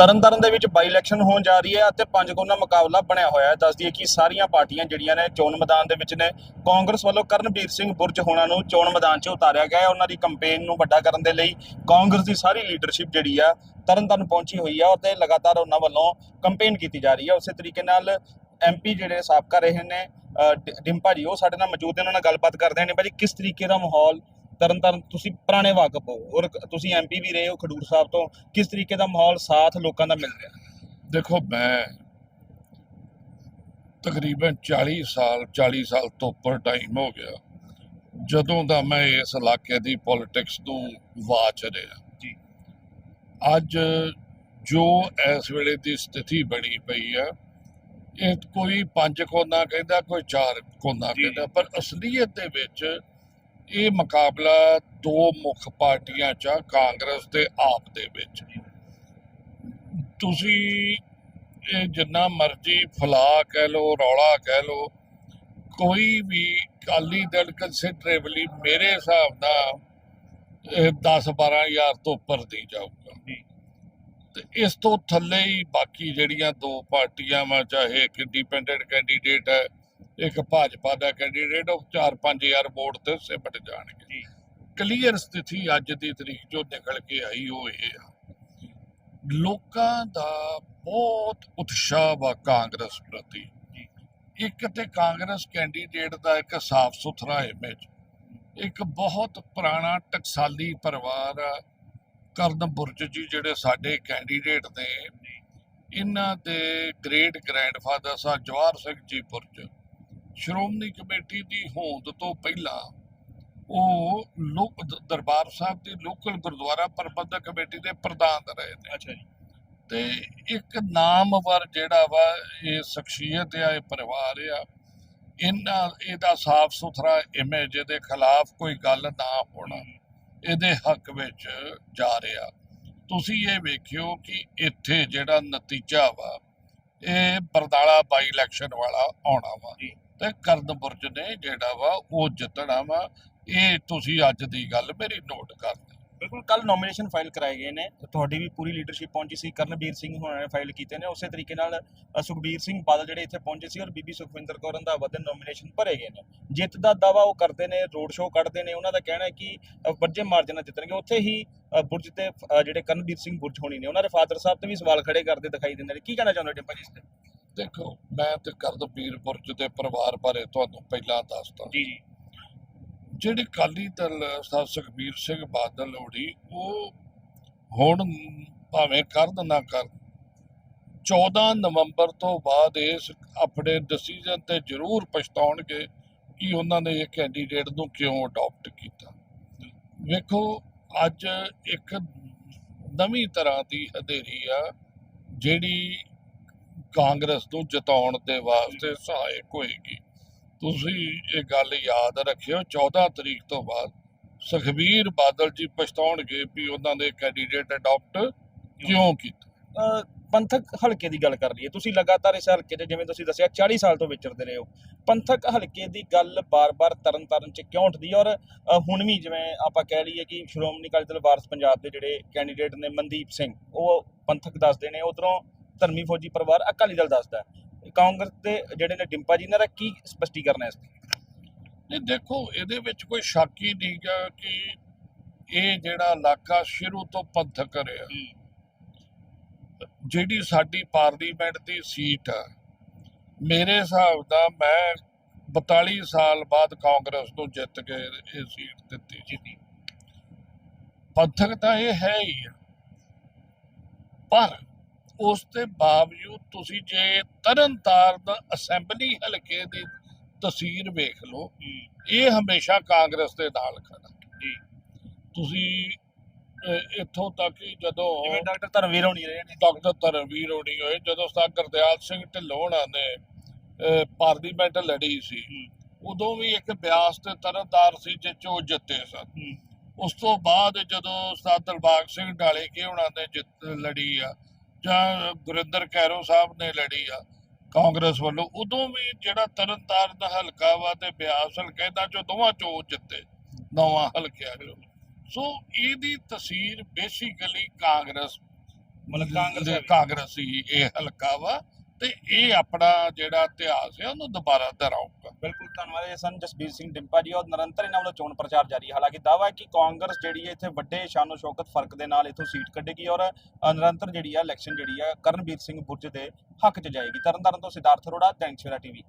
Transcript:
ਤਰਨਤਾਰਨ ਦੇ ਵਿੱਚ ਬਾਈ ਇਲੈਕਸ਼ਨ ਹੋਣ ਜਾ ਰਹੀ ਹੈ ਅਤੇ ਪੰਜ ਕੋਨਾ ਮੁਕਾਬਲਾ ਬਣਿਆ ਹੋਇਆ ਹੈ। ਦੱਸ ਦਈਏ ਕਿ ਸਾਰੀਆਂ ਪਾਰਟੀਆਂ ਜਿਹੜੀਆਂ ਨੇ ਚੋਣ ਮੈਦਾਨ ਦੇ ਵਿੱਚ ਨੇ, ਕਾਂਗਰਸ ਵੱਲੋਂ ਕਰਨਵੀਰ ਸਿੰਘ ਬੁਰਜ ਹੋਣਾ ਨੂੰ ਚੋਣ ਮੈਦਾਨ 'ਚ ਉਤਾਰਿਆ ਗਿਆ ਹੈ। ਉਹਨਾਂ ਦੀ ਕੰਪੇਨ ਨੂੰ ਵੱਡਾ ਕਰਨ ਦੇ ਲਈ ਕਾਂਗਰਸ ਦੀ ਸਾਰੀ ਲੀਡਰਸ਼ਿਪ ਜਿਹੜੀ ਆ, ਤਰਨਤਾਰਨ ਪਹੁੰਚੀ ਹੋਈ ਆ ਅਤੇ ਲਗਾਤਾਰ ਉਹਨਾਂ ਵੱਲੋਂ ਕੰਪੇਨ ਕੀਤੀ ਜਾ ਰਹੀ ਹੈ ਉਸੇ ਤਰੀਕੇ ਨਾਲ ਐਮਪੀ ਜਿਹੜੇ ਸਾਬਕਾ ਰਹੇ ਨੇ ਡਿੰਪਾ ਜੀ, ਉਹ ਸਾਡੇ ਨਾਲ ਮੌਜੂਦ ਨੇ। ਉਹਨਾਂ ਨਾਲ ਗੱਲਬਾਤ ਕਰਦੇ ਨੇ। ਭਾਜੀ, ਕਿਸ ਤਰੀਕੇ ਦਾ ਮਾਹੌਲ ਤਰਨਤਾਰਨ ਤੁਸੀਂ ਪੁਰਾਣੇ ਵਾਕਫ ਹੋ ਔਰ ਤੁਸੀਂ ਐਮਪੀ ਵੀ ਰਹੇ ਹੋ ਖਡੂਰ ਸਾਹਿਬ ਤੋਂ ਕਿਸ ਤਰੀਕੇ ਦਾ ਮਾਹੌਲ ਸਾਥ ਲੋਕਾਂ ਦਾ ਮਿਲ ਰਿਹਾ ਦੇਖੋ ਮੈਂ ਤਕਰੀਬਨ 40 ਸਾਲ 40 ਸਾਲ ਤੋਂ ਉੱਪਰ ਟਾਈਮ ਹੋ ਗਿਆ ਜਦੋਂ ਦਾ ਮੈਂ ਇਸ ਇਲਾਕੇ ਦੀ ਪੋਲਿਟਿਕਸ ਨੂੰ ਵਾਚ ਰਿਹਾ ਜੀ। ਅੱਜ ਜੋ ਇਸ ਵੇਲੇ ਦੀ ਸਥਿਤੀ ਬਣੀ ਪਈ ਹੈ ਇਹ ਕੋਈ ਪੰਜ ਕੋਨਾ ਕਹਿੰਦਾ ਕੋਈ ਚਾਰ ਕੋਨਾ। ਕਹਿੰਦਾ ਪਰ ਅਸਲੀਅਤ ਦੇ ਵਿੱਚ ਇਹ ਮੁਕਾਬਲਾ ਦੋ ਮੁੱਖ ਪਾਰਟੀਆਂ ਚ ਕਾਂਗਰਸ ਤੇ ਆਪ ਦੇ ਵਿੱਚ ਤੁਸੀਂ ਇਹ ਜਿੰਨਾ ਮਰਜ਼ੀ ਫਲਾ ਕਹਿ ਲੋ ਰੌਲਾ ਕਹਿ ਲੋ ਕੋਈ ਵੀ ਕਾਲੀ ਦਲ ਕੰਸਿਡਰੇਬਲੀ ਮੇਰੇ ਹਿਸਾਬ ਨਾਲ 10 12000 ਤੋਂ ਉੱਪਰ ਨਹੀਂ ਜਾਊਗਾ। ਤੇ ਇਸ ਤੋਂ ਥੱਲੇ ਹੀ ਬਾਕੀ ਜਿਹੜੀਆਂ ਦੋ ਪਾਰਟੀਆਂ ਵਾ ਚਾਹੇ ਇੱਕ ਇੰਡੀਪੈਂਡੈਂਟ ਕੈਂਡੀਡੇਟ ਹੈ ਇੱਕ ਭਾਜਪਾ ਦਾ ਕੈਂਡੀਡੇਟ ਉਹ 4-5000 ਵੋਟ ਤੇ ਸਿਮਟ ਜਾਣਗੇ। ਜੀ। ਕਲੀਅਰ ਸਥਿਤੀ ਅੱਜ ਦੀ ਤਰੀਕ ਜੋ ਨਿਕਲ ਕੇ ਆਈ ਉਹ ਇਹ ਆ। ਲੋਕਾਂ ਦਾ ਬਹੁਤ ਉਤਸ਼ਾਹ ਵਾ ਕਾਂਗਰਸ ਪ੍ਰਤੀ। ਇੱਕ ਤੇ ਕਾਂਗਰਸ ਕੈਂਡੀਡੇਟ ਦਾ ਇੱਕ ਸਾਫ਼ ਸੁਥਰਾ ਇਮੇਜ ਇੱਕ ਬਹੁਤ ਪੁਰਾਣਾ ਟਕਸਾਲੀ ਪਰਿਵਾਰ ਆ ਕਰਨ ਬੁਰਜ ਜੀ ਜਿਹੜੇ ਸਾਡੇ ਕੈਂਡੀਡੇਟ ਨੇ ਇਹਨਾਂ ਦੇ great grandfather Sahib Jawahar Singh ji Burj. Shiromani committee ਦੀ ਹੋਂਦ ਤੋਂ ਪਹਿਲਾਂ ਉਹ ਲੋਕ ਦਰਬਾਰ ਸਾਹਿਬ ਦੀ ਲੋਕਲ ਗੁਰਦੁਆਰਾ ਪ੍ਰਬੰਧਕ ਕਮੇਟੀ ਦੇ ਪ੍ਰਧਾਨ ਰਹੇ ਨੇ। ਅੱਛਾ ਜੀ। ਤੇ ਇੱਕ ਨਾਮਵਰ ਜਿਹੜਾ ਵਾ ਇਹ ਸ਼ਖਸੀਅਤ ਆ ਇਹ ਪਰਿਵਾਰ ਆ ਇਹਨਾਂ ਇਹਦਾ ਸਾਫ਼ ਸੁਥਰਾ ਇਮੇਜ ਦੇ ਖਿਲਾਫ ਕੋਈ ਗੱਲ ਨਾ ਹੋਣਾ ਇਹਦੇ ਹੱਕ ਵਿੱਚ ਜਾ ਰਿਹਾ। ਤੁਸੀਂ ਇਹ ਵੇਖਿਓ ਕਿ ਇੱਥੇ ਜਿਹੜਾ ਨਤੀਜਾ ਵਾ ਇਹ ਬਰਦਾਲਾ ਬਾਈ ਇਲੈਕਸ਼ਨ ਵਾਲਾ ਆਉਣਾ ਵਾ। ਜੀ। ਤੇ ਕਰਨ ਨੇ ਜਿਹੜਾ ਵਾ ਉਹ ਜਿੱਤਣਾ ਵਾ। ਇਹ ਤੁਸੀਂ ਅੱਜ ਦੀ ਗੱਲ ਮੇਰੀ ਨੋਟ ਕਰ ਲਓ ਬਿਲਕੁਲ ਕੱਲ ਨੋਮੀਨੇਸ਼ਨ ਫਾਈਲ ਕਰਾਏ ਗਏ ਨੇ। ਤੁਹਾਡੀ ਵੀ ਪੂਰੀ ਲੀਡਰਸ਼ਿਪ ਪਹੁੰਚੀ ਸੀ। ਕਰਨਵੀਰ ਸਿੰਘ ਹੋਣਾ ਨੇ ਫਾਈਲ ਕੀਤੇ ਨੇ। ਉਸੇ ਤਰੀਕੇ ਨਾਲ ਸੁਖਬੀਰ ਸਿੰਘ ਬਾਦਲ ਜਿਹੜੇ ਇੱਥੇ ਪਹੁੰਚੇ ਸੀ ਔਰ ਬੀਬੀ ਸੁਖਵਿੰਦਰ ਕੌਰ ਰੰਧਾਵਾ ਦੇ ਨੋਮੀਨੇਸ਼ਨ ਭਰੇ ਗਏ ਨੇ। ਜਿੱਤ ਦਾ ਦਾਵਾ ਉਹ ਕਰਦੇ ਨੇ ਰੋਡ ਸ਼ੋਅ ਕੱਢਦੇ ਨੇ। ਉਹਨਾਂ ਦਾ ਕਹਿਣਾ ਹੈ ਕਿ ਅ, ਵੱਡੇ ਮਾਰਜਨ ਨਾਲ ਜਿੱਤਣਗੇ। ਉੱਥੇ ਹੀ ਬੁਰਜ ਤੇ ਜਿਹੜੇ ਕਰਨਵੀਰ ਸਿੰਘ ਬੁਰਜ ਹੋਣੀ ਨੇ ਉਹਨਾਂ ਦੇ ਫਾਦਰ ਸਾਹਿਬ ਤੇ ਵੀ ਸਵਾਲ ਖੜੇ ਕਰਦੇ ਦਿਖਾਈ ਦਿੰਦੇ ਨੇ। ਕੀ ਕਹਿਣਾ ਚਾਹੁੰਦੇ ਹੋ ਡਿੰਪਲ ਜੀ ਇਸ ਤੇ? ਦੇਖੋ ਮੈਂ ਤੇ ਕਰਦਪੀਰ ਬੁਰਜ ਦੇ ਪਰਿਵਾਰ ਬਾਰੇ ਤੁਹਾਨੂੰ ਪਹਿਲਾਂ ਦੱਸਦਾ। ਜੀ ਜੀ। ਜਿਹੜੇ ਕਾਲੀ ਦਲ ਸਰ ਸੁਖਬੀਰ ਸਿੰਘ ਬਾਦਲ ਹੋਣੀ ਉਹ ਹੁਣ ਭਾਵੇਂ ਕਰਨ ਨਾ ਕਰਨ 14 ਨਵੰਬਰ ਤੋਂ ਬਾਅਦ ਇਸ ਆਪਣੇ ਡਿਸੀਜਨ ਤੇ ਜ਼ਰੂਰ ਪਛਤਾਉਣਗੇ ਕਿ ਉਹਨਾਂ ਨੇ ਇਹ ਕੈਂਡੀਡੇਟ ਨੂੰ ਕਿਉਂ ਅਡਾਪਟ ਕੀਤਾ। ਵੇਖੋ ਅੱਜ ਇੱਕ ਨਵੀਂ ਤਰ੍ਹਾਂ ਦੀ ਹਨੇਰੀ ਆ ਜਿਹੜੀ ਕਾਂਗਰਸ ਨੂੰ ਜਿਤਾਉਣ ਦੇ ਵਾਸਤੇ ਸਹਾਇਕ ਹੋਏਗੀ। ਤੁਸੀਂ ਇਹ ਗੱਲ ਯਾਦ ਰੱਖਿਓ 14 ਤਰੀਕ ਤੋਂ ਬਾਅਦ ਸੁਖਬੀਰ ਬਾਦਲ ਜੀ ਪਛਤਾਉਣਗੇ ਵੀ ਉਹਨਾਂ ਦੇ ਕੈਂਡੀਡੇਟ ਅਡਾਪਟ ਕਿਉਂ ਕੀਤਾ। ਪੰਥਕ ਹਲਕੇ ਦੀ ਗੱਲ ਕਰ ਲਈਏ, ਤੁਸੀਂ ਲਗਾਤਾਰ ਇਸ ਹਲਕੇ 'ਚ, ਜਿਵੇਂ ਤੁਸੀਂ ਦੱਸਿਆ 40 ਸਾਲ ਤੋਂ ਵਿਚਰਦੇ ਰਹੇ ਹੋ। ਪੰਥਕ ਹਲਕੇ ਦੀ ਗੱਲ ਬਾਰ-ਬਾਰ ਤਰਨ ਤਾਰਨ 'ਚ ਕਿਉਂ ਉੱਠਦੀ ਔਰ ਹੁਣ ਵੀ ਜਿਵੇਂ ਆਪਾਂ ਕਹਿ ਲਈਏ ਕਿ ਸ਼੍ਰੋਮਣੀ ਅਕਾਲੀ ਦਲ ਵਾਰਸ ਪੰਜਾਬ ਦੇ ਜਿਹੜੇ ਕੈਂਡੀਡੇਟ ਨੇ, ਮਨਦੀਪ ਸਿੰਘ, ਉਹ ਪੰਥਕ ਦੱਸਦੇ ਨੇ, ਉਧਰੋਂ ਧਰਮੀ ਫੌਜੀ ਪਰਿਵਾਰ ਅਕਾਲੀ ਦਲ ਦੱਸਦਾ। ਕਾਂਗਰਸ ਦੇ ਜਿਹੜੇ ਨੇ ਡਿੰਪਾ ਜੀ ਨੇ ਦਾ ਕੀ ਸਪਸ਼ਟੀਕਰਨ ਹੈ ਇਸ ਤੇ? ਨਹੀਂ ਦੇਖੋ ਇਹਦੇ ਵਿੱਚ ਕੋਈ ਸ਼ੱਕ ਹੀ ਨਹੀਂ ਗਾ ਕਿ ਇਹ ਜਿਹੜਾ ਇਲਾਕਾ ਸ਼ੁਰੂ ਤੋਂ ਪੰਥਕ ਰਿਹਾ। ਜਿਹੜੀ ਸਾਡੀ ਪਾਰਲੀਮੈਂਟ ਦੀ ਸੀਟ ਆ ਮੇਰੇ ਹਿਸਾਬ ਦਾ ਮੈਂ 42 ਸਾਲ ਬਾਅਦ ਕਾਂਗਰਸ ਨੂੰ ਜਿੱਤ ਕੇ ਇਹ ਸੀਟ ਦਿੱਤੀ। ਜੀ ਪੰਥਕ ਤਾਂ ਇਹ ਹੈ ਹੀ ਪਰ ਉਸ ਦੇ ਬਾਵਜੂਦ ਤੁਸੀਂ ਜੇ ਤਰਨਤਾਰਨ ਅਸੈਂਬਲੀ ਹਲਕੇ ਦੀ ਤਸਵੀਰ ਵੇਖ ਲਓ ਇਹ ਹਮੇਸ਼ਾ ਕਾਂਗਰਸ ਦੇ ਨਾਲ ਖੜਾ ਜੀ। ਤੁਸੀਂ ਇੱਥੋਂ ਤੱਕ ਕਿ ਜਦੋਂ ਜਿਵੇਂ ਡਾਕਟਰ ਧਰਮਵੀਰ ਹੋਣੀ ਰਹੇ ਨੇ ਡਾਕਟਰ ਧਰਮਵੀਰ ਹੋਣੀ ਹੋਏ ਜਦੋਂ ਸਾ ਗੁਰਦਿਆਲ ਸਿੰਘ ਢਿੱਲੋਂ ਨੇ ਪਾਰਲੀਮੈਂਟ ਲੜੀ ਸੀ ਉਦੋਂ ਵੀ ਇੱਕ ਬਿਆਸ ਤੇ ਤਰਨਤਾਰ ਸੀ ਜਿੱਚ ਉਹ ਜਿੱਤੇ ਸਨ ਹੂੰ। ਉਸ ਤੋਂ ਬਾਅਦ ਜਦੋਂ ਉਸਤਾਦ ਦਿਲਬਾਗ ਸਿੰਘ ਢਾਲੇ ਕੇ ਹੋਣਾ ਨੇ ਜਿੱਤ ਲੜੀ ਆ ਜਾਂ ਗੁਰਿੰਦਰ ਕੈਰੋ ਸਾਹਿਬ ਨੇ ਲੜੀ ਆ ਕਾਂਗਰਸ ਵੱਲੋਂ ਉਦੋਂ ਵੀ ਜਿਹੜਾ ਤਰਨਤਾਰਨ ਦਾ ਹਲਕਾ ਵਾ ਤੇ ਬਿਆਸ ਹਲਕੇ ਜੋ ਦੋਵਾਂ ਚੋਂ ਜਿੱਤੇ ਨਵਾਂ ਹਲਕਿਆ ਚੋਂ ਸੋ ਇਹਦੀ ਤਸਵੀਰ ਬੇਸਿਕਲੀ ਕਾਂਗਰਸ ਮਤਲਬ ਕਾਂਗਰਸ। ਕਾਂਗਰਸੀ ਇਹ ਹਲਕਾ ਵਾ ਤੇ ਇਹ ਆਪਣਾ ਜਿਹੜਾ ਇਤਿਹਾਸ ਹੈ, ਉਹਨੂੰ ਦੁਬਾਰਾ ਦੁਹਰਾਊਗਾ। ਬਿਲਕੁਲ, ਧੰਨਵਾਦ ਇਹ ਸਨ ਜਸਬੀਰ ਸਿੰਘ ਡਿੰਪਾ ਜੀ, ਔਰ ਨਿਰੰਤਰ ਇਹਨਾਂ ਵੱਲੋਂ ਚੋਣ ਪ੍ਰਚਾਰ ਜਾਰੀ ਹੈ। ਹਾਲਾਂਕਿ ਦਾਅਵਾ ਹੈ ਕਿ ਕਾਂਗਰਸ ਜਿਹੜੀ ਹੈ, ਇੱਥੇ ਵੱਡੇ ਸ਼ਾਨੋ ਸ਼ੌਕਤ ਫ਼ਰਕ ਦੇ ਨਾਲ ਇਥੋਂ ਸੀਟ ਕੱਢੇਗੀ ਔਰ ਨਿਰੰਤਰ ਜਿਹੜੀ ਹੈ ਇਲੈਕਸ਼ਨ ਜਿਹੜੀ ਹੈ ਕਰਨਵੀਰ ਸਿੰਘ ਬੁਰਜ ਦੇ ਹੱਕ 'ਚ ਜਾਏਗੀ। ਤਰਨਤਾਰਨ ਤੋਂ Siddharth Arora thanks for TV.